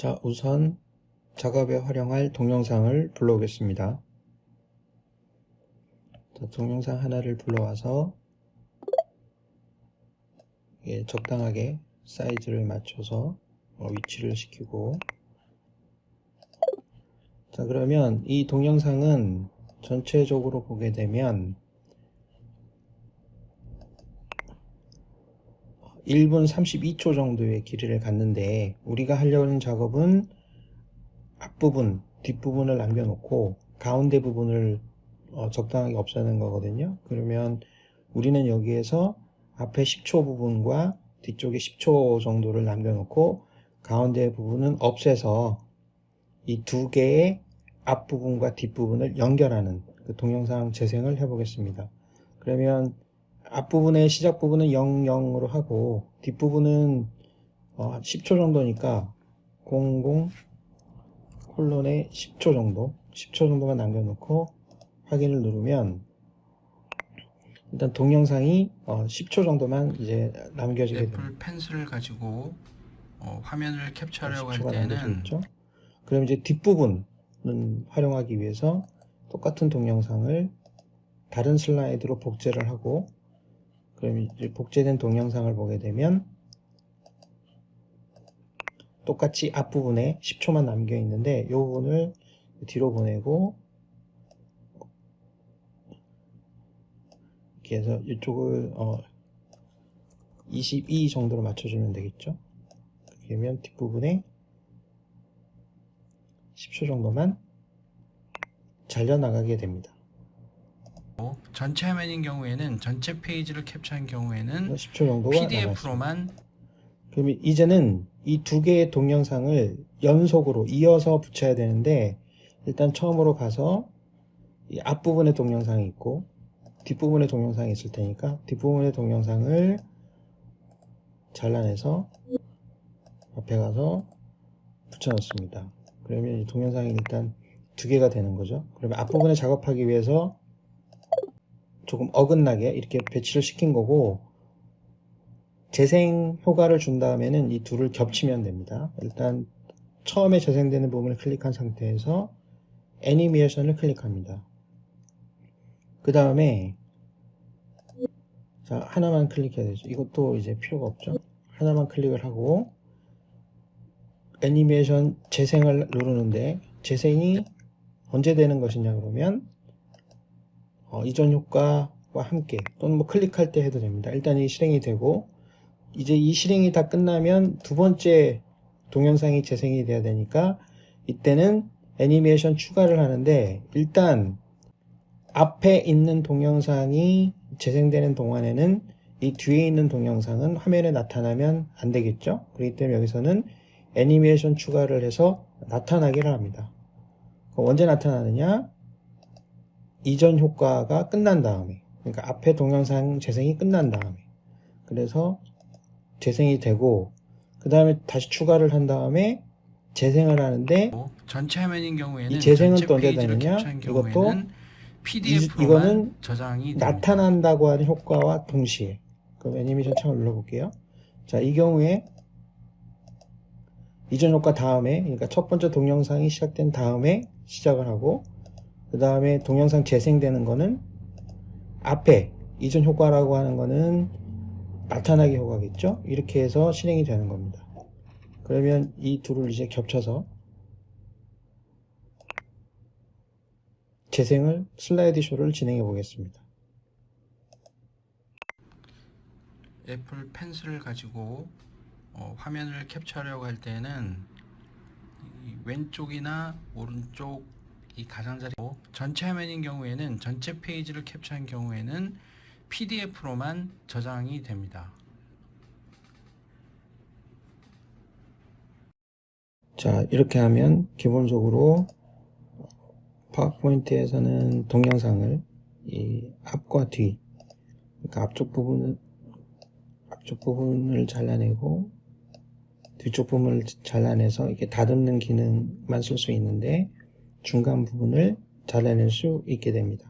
자, 우선 작업에 활용할 동영상을 불러오겠습니다. 자, 동영상 하나를 불러와서 예, 적당하게 사이즈를 맞춰서 어, 위치를 시키고 자 그러면 이 동영상은 전체적으로 보게 되면 1분 32초 정도의 길이를 갖는데 우리가 하려고 하는 작업은 앞부분, 뒷부분을 남겨놓고 가운데 부분을 어, 적당하게 없애는 거거든요. 그러면 우리는 여기에서 앞에 10초 부분과 뒤쪽에 10초 정도를 남겨놓고 가운데 부분은 없애서 이 두 개의 앞부분과 뒷부분을 연결하는 그 동영상 재생을 해보겠습니다. 그러면 앞부분의 시작 부분은 0, 0으로 하고 뒷부분은 어, 10초 정도니까 00 콜론에 10초 정도 10초 정도만 남겨놓고 확인을 누르면 일단 동영상이 어, 10초 정도만 이제 남겨지게 됩니다. 애플 펜슬을 가지고 어, 화면을 캡처하려고 할 10초가 때는. 그럼 이제 뒷부분은 활용하기 위해서 똑같은 동영상을 다른 슬라이드로 복제를 하고 그럼 이제 복제된 동영상을 보게 되면 똑같이 앞부분에 10초만 남겨 있는데 이 부분을 뒤로 보내고 이렇게 해서 이쪽을 어, 22 정도로 맞춰주면 되겠죠. 그러면 뒷부분에 10초 정도만 잘려나가게 됩니다. 전체 화면인 경우에는 전체 페이지를 캡처한 경우에는 10초 정도가 남았습니다. PDF로만 그럼 이제는 이 두 개의 동영상을 연속으로 이어서 붙여야 되는데 일단 처음으로 가서 이 앞부분에 동영상이 있고 뒷부분에 동영상이 있을 테니까 뒷부분의 동영상을 잘라내서 앞에 가서 붙여 넣습니다. 그러면 이 동영상이 일단 두 개가 되는 거죠. 그러면 앞부분에 작업하기 위해서 조금 어긋나게 이렇게 배치를 시킨 거고 재생 효과를 준 다음에는 이 둘을 겹치면 됩니다. 일단 처음에 재생되는 부분을 클릭한 상태에서 애니메이션을 클릭합니다. 그 다음에 자 하나만 클릭해야 되죠. 이것도 이제 필요가 없죠. 하나만 클릭을 하고 애니메이션 재생을 누르는데 재생이 언제 되는 것이냐 그러면 어, 이전 효과와 함께 또는 뭐 클릭할 때 해도 됩니다. 일단 이 실행이 되고 이제 이 실행이 다 끝나면 두 번째 동영상이 재생이 돼야 되니까 이때는 애니메이션 추가를 하는데 일단 앞에 있는 동영상이 재생되는 동안에는 이 뒤에 있는 동영상은 화면에 나타나면 안 되겠죠? 그렇기 때문에 여기서는 애니메이션 추가를 해서 나타나기를 합니다. 언제 나타나느냐? 이전 효과가 끝난 다음에 그러니까 앞에 동영상 재생이 끝난 다음에 그래서 재생이 되고 그 다음에 다시 추가를 한 다음에 재생을 하는데 전체 화면인 경우에는 이 재생은 또 언제 되느냐? 이것도 경우에는 이- PDF로만 이 거는 저장이. 나타난다고 하는 효과와 동시에 그럼 애니메이션 창을 눌러볼게요. 자, 이 경우에 이전 효과 다음에 그러니까 첫 번째 동영상이 시작된 다음에 시작을 하고 그 다음에 동영상 재생되는 거는 앞에 이전 효과라고 하는 거는 나타나기 효과겠죠? 이렇게 해서 실행이 되는 겁니다. 그러면 이 둘을 이제 겹쳐서 재생을 슬라이드 쇼를 진행해 보겠습니다. 애플 펜슬을 가지고 어, 화면을 캡처하려고 할 때는 이 왼쪽이나 오른쪽 이 가장자리 전체 화면인 경우에는 전체 페이지를 캡처한 경우에는 PDF로만 저장이 됩니다. 자, 이렇게 하면 기본적으로 파워포인트에서는 동영상을 이 앞과 뒤, 그러니까 앞쪽 부분을 앞쪽 부분을 잘라내고 뒤쪽 부분을 잘라내서 이렇게 다듬는 기능만 쓸 수 있는데 중간 부분을 잘라낼 수 있게 됩니다.